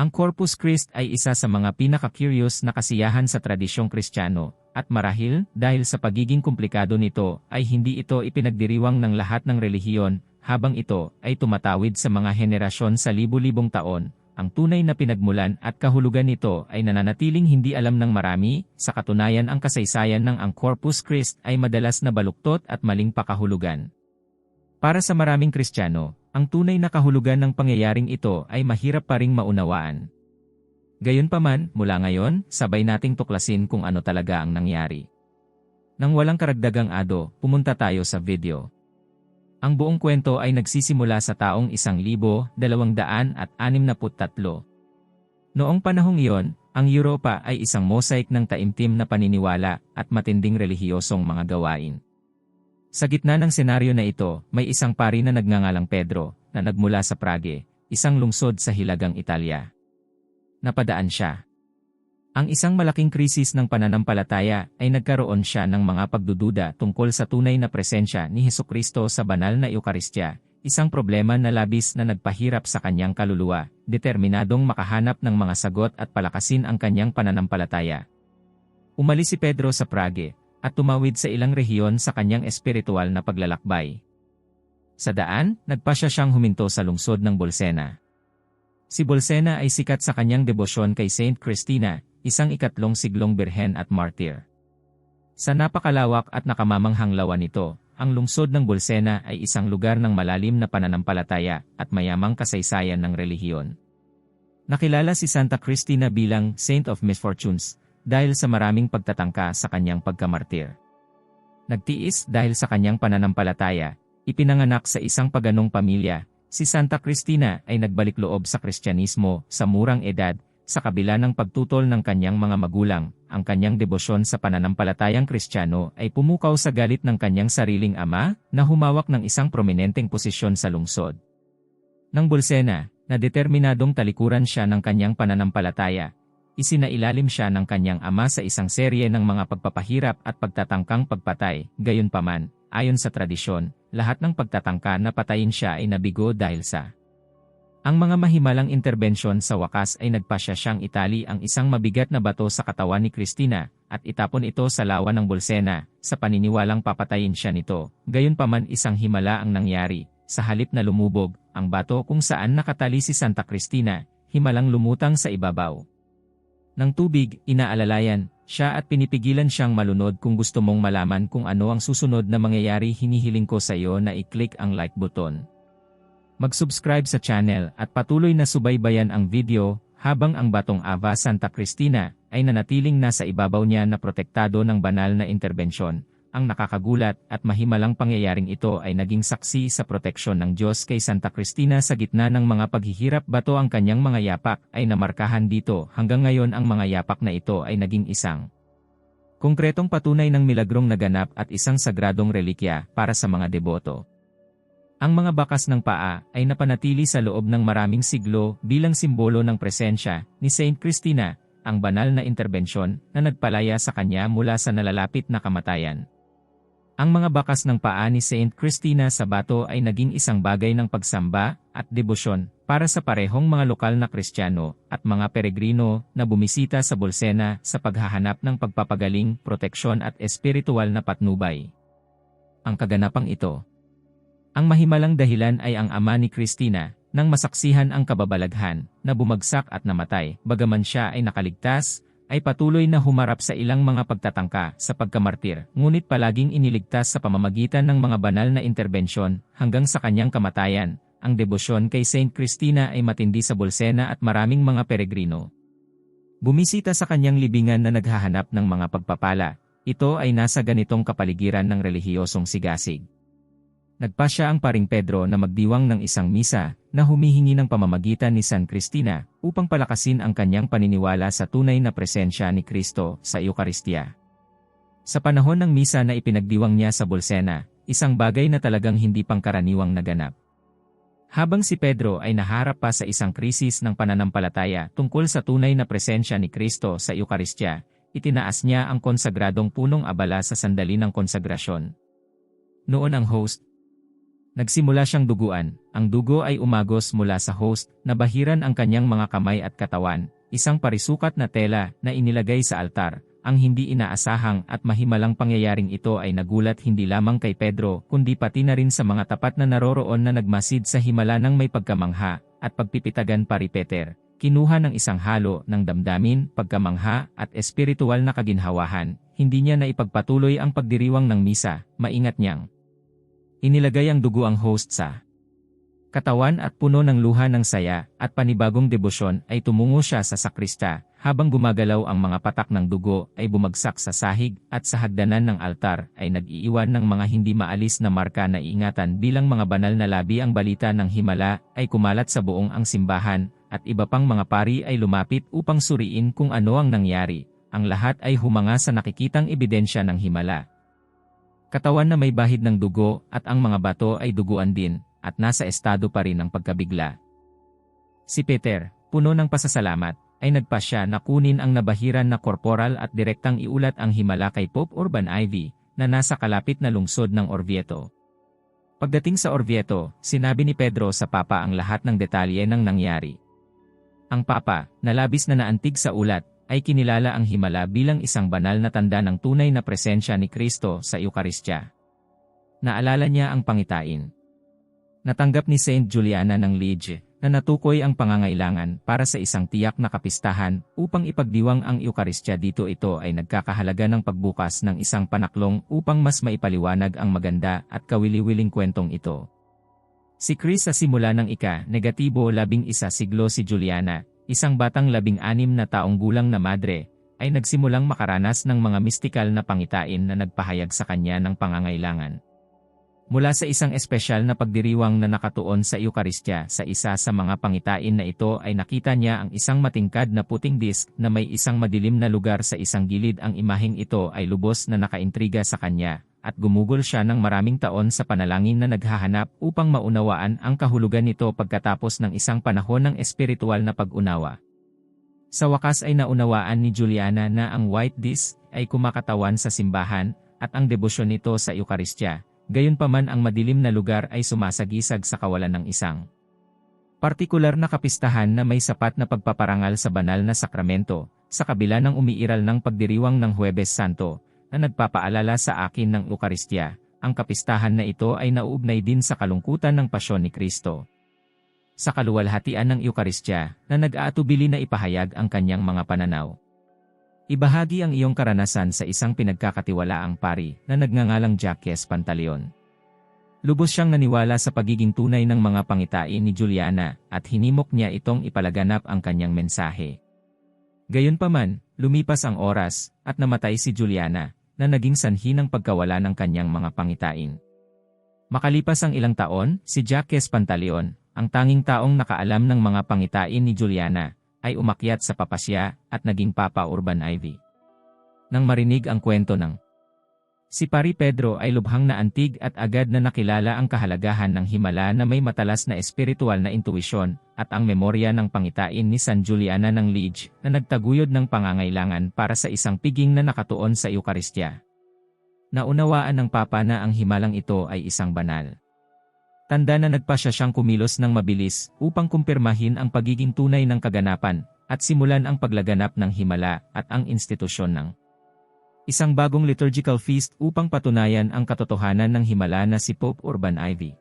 Ang Corpus Christi ay isa sa mga pinaka-curious na kasiyahan sa tradisyong Kristiyano, at marahil, dahil sa pagiging komplikado nito, ay hindi ito ipinagdiriwang ng lahat ng relihiyon, habang ito ay tumatawid sa mga henerasyon sa libu-libong taon, ang tunay na pinagmulan at kahulugan nito ay nananatiling hindi alam ng marami, sa katunayan ang kasaysayan ng ang Corpus Christi ay madalas na baluktot at maling pakahulugan. Para sa maraming Kristiyano, ang tunay na kahulugan ng pangyayaring ito ay mahirap pa ring maunawaan. Gayunpaman, mula ngayon, sabay nating tuklasin kung ano talaga ang nangyari. Nang walang karagdagang ado, pumunta tayo sa video. Ang buong kwento ay nagsisimula sa taong 1263. Noong panahong iyon, ang Europa ay isang mosaic ng taimtim na paniniwala at matinding relihiyosong mga gawain. Sa gitna ng senaryo na ito, may isang pari na nagngangalang Pedro, na nagmula sa Prague, isang lungsod sa Hilagang Italia. Napadaan siya. Ang isang malaking krisis ng pananampalataya ay nagkaroon siya ng mga pagdududa tungkol sa tunay na presensya ni Heso Kristo sa banal na Eukaristya, isang problema na labis na nagpahirap sa kanyang kaluluwa, determinadong makahanap ng mga sagot at palakasin ang kanyang pananampalataya. Umalis si Pedro sa Prague, at tumawid sa ilang rehiyon sa kanyang espiritual na paglalakbay. Sa daan, nagpasya siyang huminto sa lungsod ng Bolsena. Si Bolsena ay sikat sa kanyang debosyon kay Saint Christina, isang ikatlong siglong birhen at martyr. Sa napakalawak at nakamamanghang lawa nito, ang lungsod ng Bolsena ay isang lugar ng malalim na pananampalataya at mayamang kasaysayan ng relihiyon. Nakilala si Santa Cristina bilang Saint of Misfortunes, dahil sa maraming pagtatangka sa kanyang pagkamartir. Nagtiis dahil sa kanyang pananampalataya, ipinanganak sa isang paganong pamilya, si Santa Cristina ay nagbalik loob sa Kristyanismo sa murang edad, sa kabila ng pagtutol ng kanyang mga magulang, ang kanyang debosyon sa pananampalatayang Kristiyano ay pumukaw sa galit ng kanyang sariling ama, na humawak ng isang prominenteng posisyon sa lungsod. Nang Bulsena, na determinadong talikuran siya ng kanyang pananampalataya, isinailalim siya ng kanyang ama sa isang serye ng mga pagpapahirap at pagtatangkang pagpatay. Gayunpaman, ayon sa tradisyon, lahat ng pagtatangka na patayin siya ay nabigo dahil sa ang mga mahimalang interbensyon sa wakas ay nagpasya siyang itali ang isang mabigat na bato sa katawan ni Christina, at itapon ito sa lawa ng Bolsena, sa paniniwalang papatayin siya nito. Gayunpaman isang himala ang nangyari, sa halip na lumubog, ang bato kung saan nakatali si Santa Cristina, himalang lumutang sa ibabaw ng tubig, inaalalayan, siya at pinipigilan siyang malunod kung gusto mong malaman kung ano ang susunod na mangyayari hinihiling ko sa iyo na i-click ang like button. Mag-subscribe sa channel at patuloy na subaybayan ang video habang ang batong Ava Santa Cristina ay nanatiling nasa ibabaw niya na protektado ng banal na interbensyon ang nakakagulat at mahimalang pangyayaring ito ay naging saksi sa proteksyon ng Diyos kay Santa Cristina sa gitna ng mga paghihirap bato ang kanyang mga yapak ay namarkahan dito hanggang ngayon ang mga yapak na ito ay naging isang konkretong patunay ng milagrong naganap at isang sagradong relikya para sa mga deboto. Ang mga bakas ng paa ay napanatili sa loob ng maraming siglo bilang simbolo ng presensya ni Saint Cristina, ang banal na interbensyon na nagpalaya sa kanya mula sa nalalapit na kamatayan. Ang mga bakas ng paa ni Saint Christina sa bato ay naging isang bagay ng pagsamba at debosyon para sa parehong mga lokal na Kristiyano at mga peregrino na bumisita sa Bolsena sa paghahanap ng pagpapagaling, proteksyon at espiritual na patnubay. Ang kaganapang ito. Ang mahimalang dahilan ay ang ama ni Christina, nang masaksihan ang kababalaghan, na bumagsak at namatay, bagaman siya ay nakaligtas, ay patuloy na humarap sa ilang mga pagtatangka sa pagkamartir, ngunit palaging iniligtas sa pamamagitan ng mga banal na interbensyon hanggang sa kanyang kamatayan. Ang debosyon kay Saint Christina ay matindi sa Bolsena at maraming mga peregrino. Bumisita sa kanyang libingan na naghahanap ng mga pagpapala. Ito ay nasa ganitong kapaligiran ng relihiyosong sigasig. Nagpasya ang paring Pedro na magdiwang ng isang misa na humihingi ng pamamagitan ni San Cristina upang palakasin ang kanyang paniniwala sa tunay na presensya ni Kristo sa Eukaristya. Sa panahon ng misa na ipinagdiwang niya sa Bolsena, isang bagay na talagang hindi pangkaraniwang naganap. Habang si Pedro ay naharap pa sa isang krisis ng pananampalataya tungkol sa tunay na presensya ni Kristo sa Eukaristya, itinaas niya ang konsagradong punong abala sa sandali ng konsagrasyon. Noon ang host, Nagsimula siyang duguan. Ang dugo ay umagos mula sa host, nabahiran ang kanyang mga kamay at katawan, isang parisukat na tela na inilagay sa altar. Ang hindi inaasahang at mahimalang pangyayaring ito ay nagulat hindi lamang kay Pedro kundi pati na rin sa mga tapat na naroroon na nagmasid sa himala ng may pagkamangha at pagpipitagan pari Peter. Kinuha ng isang halo ng damdamin, pagkamangha at espiritual na kaginhawahan. Hindi niya na ipagpatuloy ang pagdiriwang ng misa, maingat niyang Inilagay ang dugo ang host sa katawan at puno ng luha ng saya at panibagong debosyon ay tumungo siya sa sakrista habang gumagalaw ang mga patak ng dugo ay bumagsak sa sahig at sa hagdanan ng altar ay nag-iiwan ng mga hindi maalis na marka na iingatan bilang mga banal na labi ang balita ng himala ay kumalat sa buong ang simbahan at iba pang mga pari ay lumapit upang suriin kung ano ang nangyari. Ang lahat ay humanga sa nakikitang ebidensya ng himala katawan na may bahid ng dugo at ang mga bato ay duguan din, at nasa estado pa rin ng pagkabigla. Si Peter, puno ng pasasalamat, ay nagpasya na kunin ang nabahiran na korporal at direktang iulat ang himala kay Pope Urban IV, na nasa kalapit na lungsod ng Orvieto. Pagdating sa Orvieto, sinabi ni Pedro sa Papa ang lahat ng detalye ng nangyari. Ang Papa, na labis na naantig sa ulat, ay kinilala ang himala bilang isang banal na tanda ng tunay na presensya ni Kristo sa Eukaristya. Naalala niya ang pangitain. Natanggap ni Saint Juliana ng Liege na natukoy ang pangangailangan para sa isang tiyak na kapistahan upang ipagdiwang ang Eukaristya dito ito ay nagkakahalaga ng pagbukas ng isang panaklong upang mas maipaliwanag ang maganda at kawili-wiling kwentong ito. Si Chris sa simula ng ika-negatibo labing isa siglo si Juliana, isang batang labing-anim na taong gulang na madre, ay nagsimulang makaranas ng mga mistikal na pangitain na nagpahayag sa kanya ng pangangailangan. Mula sa isang espesyal na pagdiriwang na nakatuon sa Eukaristya sa isa sa mga pangitain na ito ay nakita niya ang isang matingkad na puting disk na may isang madilim na lugar sa isang gilid ang imaheng ito ay lubos na nakaintriga sa kanya at gumugol siya ng maraming taon sa panalangin na naghahanap upang maunawaan ang kahulugan nito pagkatapos ng isang panahon ng espiritual na pag-unawa. Sa wakas ay naunawaan ni Juliana na ang white disc ay kumakatawan sa simbahan at ang debosyon nito sa Eukaristya, gayunpaman ang madilim na lugar ay sumasagisag sa kawalan ng isang partikular na kapistahan na may sapat na pagpaparangal sa banal na sakramento, sa kabila ng umiiral ng pagdiriwang ng Huwebes Santo, na nagpapaalala sa akin ng Eukaristya, ang kapistahan na ito ay nauugnay din sa kalungkutan ng pasyon ni Kristo. Sa kaluwalhatian ng Eukaristya, na nag-aatubili na ipahayag ang kanyang mga pananaw. Ibahagi ang iyong karanasan sa isang pinagkakatiwalaang pari na nagngangalang Jacques Pantaleon. Lubos siyang naniwala sa pagiging tunay ng mga pangitain ni Juliana at hinimok niya itong ipalaganap ang kanyang mensahe. Gayunpaman, lumipas ang oras at namatay si Juliana na naging sanhi ng pagkawala ng kanyang mga pangitain. Makalipas ang ilang taon, si Jacques Pantaleon, ang tanging taong nakaalam ng mga pangitain ni Juliana, ay umakyat sa papasya at naging Papa Urban Ivy. Nang marinig ang kwento ng Si Pari Pedro ay lubhang na antig at agad na nakilala ang kahalagahan ng himala na may matalas na espiritual na intuisyon at ang memorya ng pangitain ni San Juliana ng Liege na nagtaguyod ng pangangailangan para sa isang piging na nakatuon sa Eukaristya. Naunawaan ng Papa na ang himalang ito ay isang banal. Tanda na nagpasya siyang kumilos ng mabilis upang kumpirmahin ang pagiging tunay ng kaganapan at simulan ang paglaganap ng himala at ang institusyon ng isang bagong liturgical feast upang patunayan ang katotohanan ng himala na si Pope Urban IV.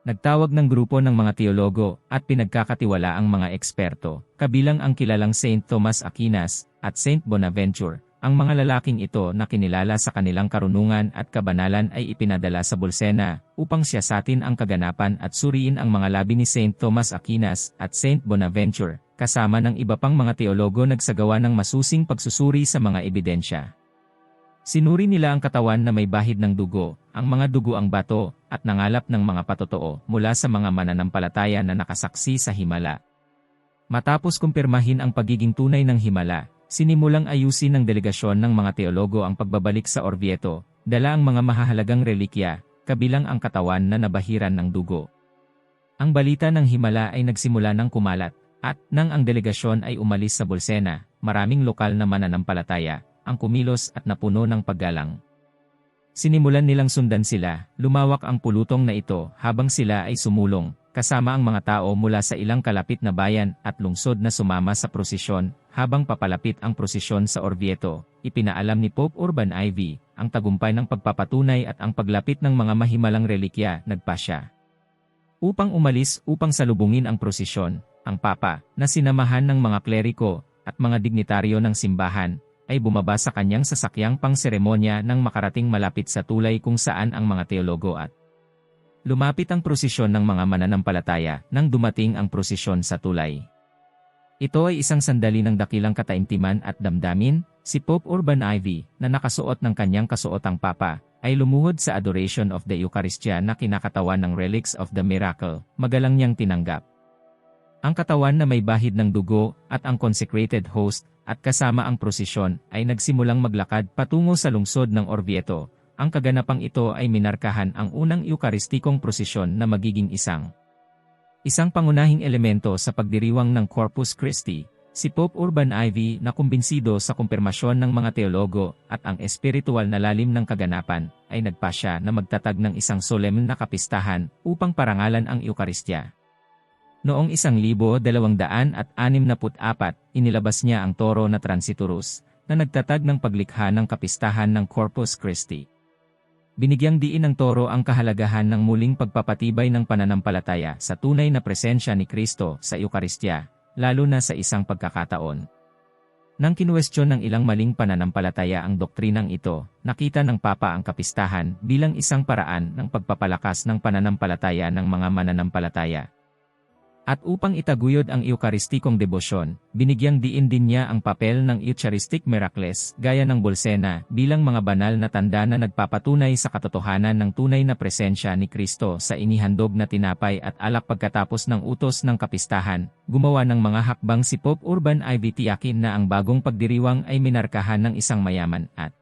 Nagtawag ng grupo ng mga teologo at pinagkakatiwala ang mga eksperto, kabilang ang kilalang Saint Thomas Aquinas at Saint Bonaventure. Ang mga lalaking ito na kinilala sa kanilang karunungan at kabanalan ay ipinadala sa Bolsena upang siyasatin ang kaganapan at suriin ang mga labi ni Saint Thomas Aquinas at Saint Bonaventure, kasama ng iba pang mga teologo nagsagawa ng masusing pagsusuri sa mga ebidensya. Sinuri nila ang katawan na may bahid ng dugo, ang mga dugo ang bato, at nangalap ng mga patotoo mula sa mga mananampalataya na nakasaksi sa himala. Matapos kumpirmahin ang pagiging tunay ng himala, sinimulang ayusin ng delegasyon ng mga teologo ang pagbabalik sa Orvieto, dala ang mga mahahalagang relikya, kabilang ang katawan na nabahiran ng dugo. Ang balita ng himala ay nagsimula ng kumalat, at nang ang delegasyon ay umalis sa Bolsena, maraming lokal na mananampalataya, ang kumilos at napuno ng paggalang. Sinimulan nilang sundan sila, lumawak ang pulutong na ito habang sila ay sumulong, kasama ang mga tao mula sa ilang kalapit na bayan at lungsod na sumama sa prosesyon, habang papalapit ang prosesyon sa Orvieto, ipinaalam ni Pope Urban IV, ang tagumpay ng pagpapatunay at ang paglapit ng mga mahimalang relikya, nagpasya. Upang umalis upang salubungin ang prosesyon, ang Papa, na sinamahan ng mga kleriko at mga dignitaryo ng simbahan, ay bumaba sa kanyang sasakyang pang-seremonya nang makarating malapit sa tulay kung saan ang mga teologo at lumapit ang prosesyon ng mga mananampalataya nang dumating ang prosesyon sa tulay. Ito ay isang sandali ng dakilang kataimtiman at damdamin, si Pope Urban IV, na nakasuot ng kanyang kasuotang papa, ay lumuhod sa adoration of the Eucharistia na kinakatawan ng relics of the miracle, magalang niyang tinanggap. Ang katawan na may bahid ng dugo at ang consecrated host at kasama ang prosesyon ay nagsimulang maglakad patungo sa lungsod ng Orvieto. Ang kaganapang ito ay minarkahan ang unang Eucharistikong prosesyon na magiging isang isang pangunahing elemento sa pagdiriwang ng Corpus Christi, si Pope Urban IV na kumbinsido sa kumpirmasyon ng mga teologo at ang espiritual na lalim ng kaganapan, ay nagpasya na magtatag ng isang solemn na kapistahan upang parangalan ang Eukaristya. Noong 1264, inilabas niya ang toro na Transiturus, na nagtatag ng paglikha ng kapistahan ng Corpus Christi. Binigyang diin ng toro ang kahalagahan ng muling pagpapatibay ng pananampalataya sa tunay na presensya ni Kristo sa Eukaristya, lalo na sa isang pagkakataon. Nang kinuwestiyon ng ilang maling pananampalataya ang doktrinang ito, nakita ng Papa ang kapistahan bilang isang paraan ng pagpapalakas ng pananampalataya ng mga mananampalataya. At upang itaguyod ang Eucharistikong debosyon, binigyang diin din niya ang papel ng Eucharistic Miracles gaya ng Bolsena bilang mga banal na tanda na nagpapatunay sa katotohanan ng tunay na presensya ni Kristo sa inihandog na tinapay at alak pagkatapos ng utos ng kapistahan. Gumawa ng mga hakbang si Pope Urban IV tiyakin na ang bagong pagdiriwang ay minarkahan ng isang mayaman at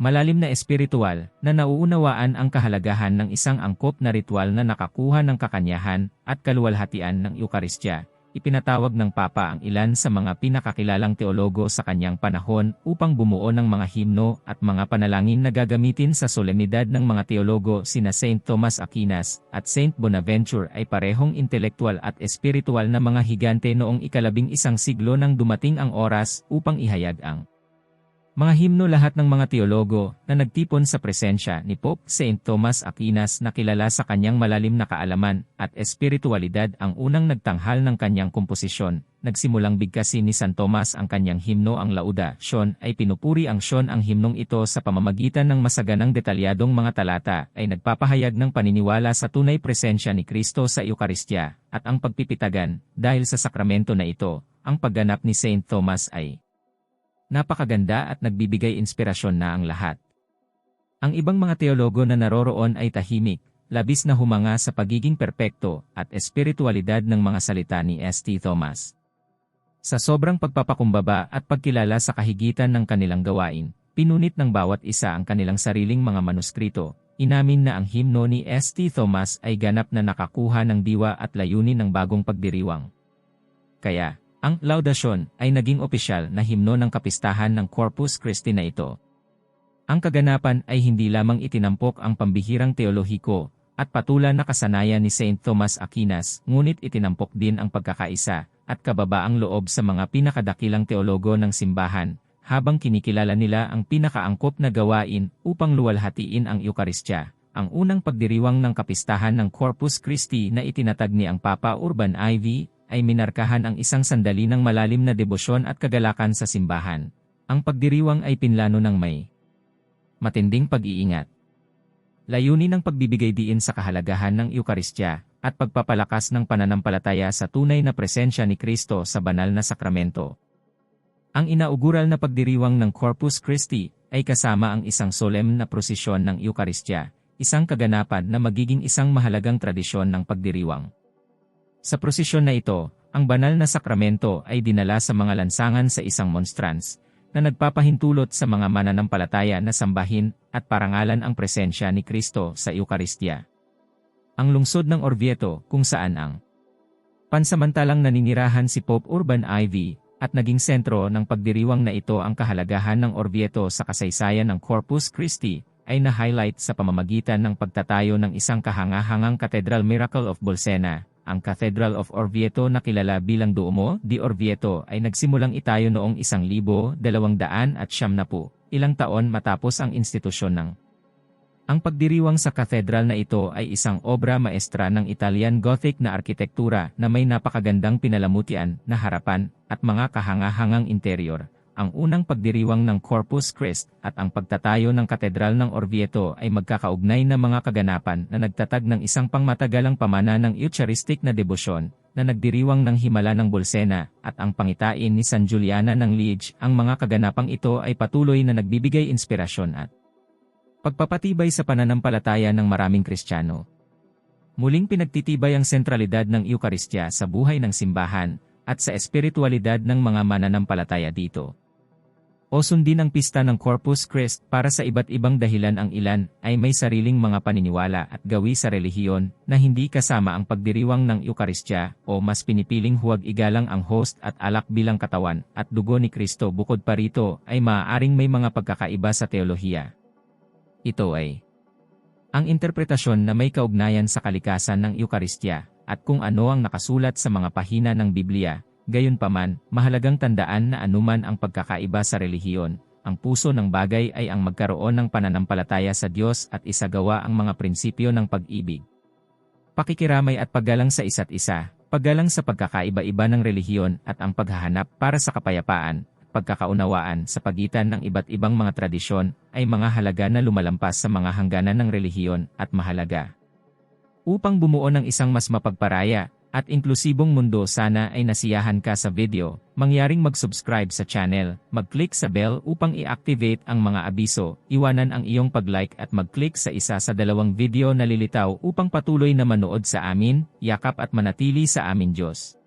malalim na espiritual, na nauunawaan ang kahalagahan ng isang angkop na ritual na nakakuha ng kakanyahan at kaluwalhatian ng Eukaristya. Ipinatawag ng Papa ang ilan sa mga pinakakilalang teologo sa kanyang panahon upang bumuo ng mga himno at mga panalangin na gagamitin sa solemnidad ng mga teologo sina Saint Thomas Aquinas at Saint Bonaventure ay parehong intelektual at espiritual na mga higante noong ikalabing isang siglo nang dumating ang oras upang ihayag ang mga himno lahat ng mga teologo na nagtipon sa presensya ni Pope St. Thomas Aquinas na kilala sa kanyang malalim na kaalaman at espiritualidad ang unang nagtanghal ng kanyang komposisyon. Nagsimulang bigkasin ni San Tomas ang kanyang himno ang Lauda. Sean ay pinupuri ang Sean ang himnong ito sa pamamagitan ng masaganang detalyadong mga talata ay nagpapahayag ng paniniwala sa tunay presensya ni Kristo sa Eukaristya at ang pagpipitagan dahil sa sakramento na ito. Ang pagganap ni St. Thomas ay Napakaganda at nagbibigay inspirasyon na ang lahat. Ang ibang mga teologo na naroroon ay tahimik, labis na humanga sa pagiging perpekto at espiritualidad ng mga salita ni S.T. Thomas. Sa sobrang pagpapakumbaba at pagkilala sa kahigitan ng kanilang gawain, pinunit ng bawat isa ang kanilang sariling mga manuskrito, inamin na ang himno ni S.T. Thomas ay ganap na nakakuha ng diwa at layunin ng bagong pagdiriwang. Kaya, ang laudasyon ay naging opisyal na himno ng kapistahan ng Corpus Christi na ito. Ang kaganapan ay hindi lamang itinampok ang pambihirang teolohiko at patulan na kasanayan ni Saint Thomas Aquinas, ngunit itinampok din ang pagkakaisa at kababaang loob sa mga pinakadakilang teologo ng simbahan, habang kinikilala nila ang pinakaangkop na gawain upang luwalhatiin ang Eukaristya. Ang unang pagdiriwang ng kapistahan ng Corpus Christi na itinatag ni ang Papa Urban IV ay minarkahan ang isang sandali ng malalim na debosyon at kagalakan sa simbahan. Ang pagdiriwang ay pinlano ng may matinding pag-iingat. Layunin ng pagbibigay diin sa kahalagahan ng Eukaristya at pagpapalakas ng pananampalataya sa tunay na presensya ni Kristo sa banal na sakramento. Ang inaugural na pagdiriwang ng Corpus Christi ay kasama ang isang solemn na prosesyon ng Eukaristya, isang kaganapan na magiging isang mahalagang tradisyon ng pagdiriwang. Sa prosesyon na ito, ang banal na sakramento ay dinala sa mga lansangan sa isang monstrance, na nagpapahintulot sa mga mananampalataya na sambahin at parangalan ang presensya ni Kristo sa Eukaristya. Ang lungsod ng Orvieto kung saan ang pansamantalang naninirahan si Pope Urban IV at naging sentro ng pagdiriwang na ito ang kahalagahan ng Orvieto sa kasaysayan ng Corpus Christi ay na-highlight sa pamamagitan ng pagtatayo ng isang kahangahangang Cathedral Miracle of Bolsena. Ang Cathedral of Orvieto na kilala bilang Duomo di Orvieto ay nagsimulang itayo noong 1200 at siyam na po, ilang taon matapos ang institusyon ng ang pagdiriwang sa katedral na ito ay isang obra maestra ng Italian Gothic na arkitektura na may napakagandang pinalamutian na harapan at mga kahangahangang interior. Ang unang pagdiriwang ng Corpus Christi at ang pagtatayo ng Katedral ng Orvieto ay magkakaugnay na mga kaganapan na nagtatag ng isang pangmatagalang pamana ng Eucharistic na debosyon na nagdiriwang ng Himala ng Bolsena at ang pangitain ni San Juliana ng Liege. Ang mga kaganapang ito ay patuloy na nagbibigay inspirasyon at Pagpapatibay sa pananampalataya ng maraming Kristiyano. Muling pinagtitibay ang sentralidad ng Eukaristya sa buhay ng simbahan at sa espiritualidad ng mga mananampalataya dito. O sundin ang pista ng Corpus Christi para sa iba't ibang dahilan ang ilan ay may sariling mga paniniwala at gawi sa relihiyon na hindi kasama ang pagdiriwang ng Eukaristya o mas pinipiling huwag igalang ang host at alak bilang katawan at dugo ni Kristo bukod pa rito ay maaaring may mga pagkakaiba sa teolohiya. Ito ay ang interpretasyon na may kaugnayan sa kalikasan ng Eukaristya at kung ano ang nakasulat sa mga pahina ng Biblia. Gayunpaman, mahalagang tandaan na anuman ang pagkakaiba sa relihiyon, ang puso ng bagay ay ang magkaroon ng pananampalataya sa Diyos at isagawa ang mga prinsipyo ng pag-ibig. Pakikiramay at paggalang sa isa't isa, paggalang sa pagkakaiba-iba ng relihiyon at ang paghahanap para sa kapayapaan, pagkakaunawaan sa pagitan ng iba't ibang mga tradisyon ay mga halaga na lumalampas sa mga hangganan ng relihiyon at mahalaga. Upang bumuo ng isang mas mapagparaya at inklusibong mundo sana ay nasiyahan ka sa video, mangyaring mag-subscribe sa channel, mag-click sa bell upang i-activate ang mga abiso, iwanan ang iyong pag-like at mag-click sa isa sa dalawang video na lilitaw upang patuloy na manood sa amin, yakap at manatili sa amin Diyos.